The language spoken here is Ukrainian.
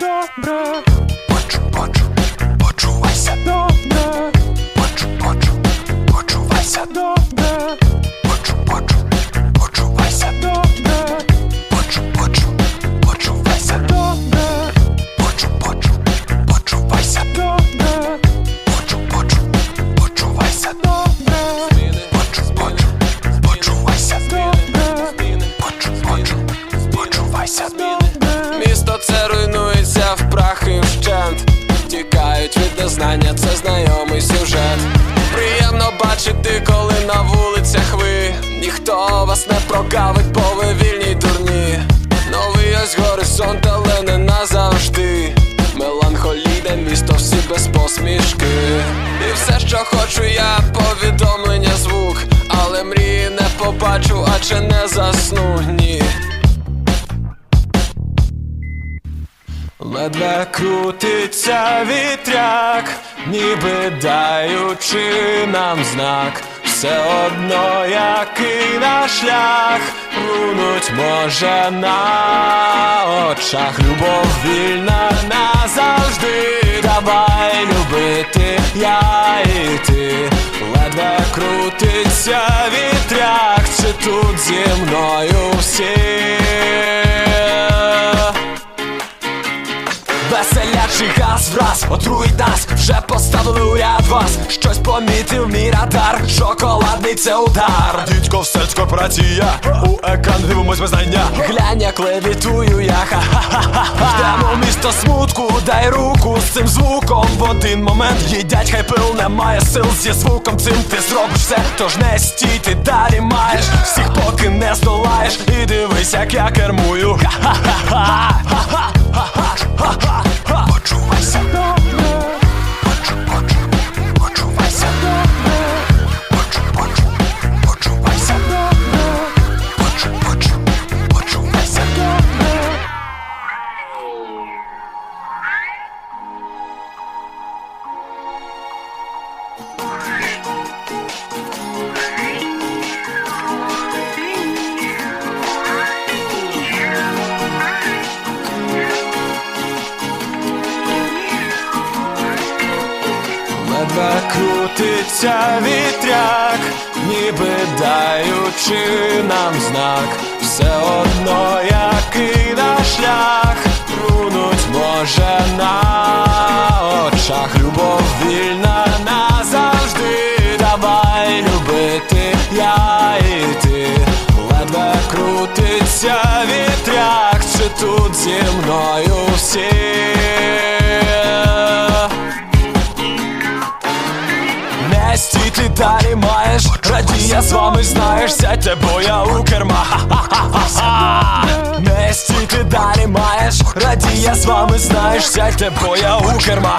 Добро. Тікають від незнання, це знайомий сюжет. Приємно бачити, коли на вулицях ви. Ніхто вас не прокавить, бо ви вільні дурні. Новий ось горизонт, але не назавжди. Меланхолійне місто, всі без посмішки. І все, що хочу, я повідомлення звук. Але мрії не побачу, а чи не засну, ні Ледве крутиться вітряк, ніби даючи нам знак. Все одно, який наш шлях рунуть може на очах. Любов вільна назавжди. Давай любити, я і ти. Ледве крутиться вітряк, чи тут зі мною всі. Веселячий газ враз отруїть нас, вже поставили у ряд вас. Щось помітив мій радар, шоколадний це удар. Дідько, це У екран дивимось без знання. Глянь, як левітую я. Ха-ха-ха-ха Ждемо місто смутку, дай руку з цим звуком. В один момент їдять, хай пил немає сил. Зі звуком цим ти зробиш все, тож не стій, ти далі маєш. Всіх поки не здолаєш. І дивись, як я кермую. Ха-ха-ха-ха Ледве крутиться вітряк, ніби даючи нам знак, все одно який наш шлях рунуть може на очах. Любов вільна крутиться вітряк, чи тут зі мною всі. Не далі маєш Радія з вами знаєш Сядьте, бо я у керма Не стій ти далі маєш Радія з вами знаєш Сядьте, бо я у керма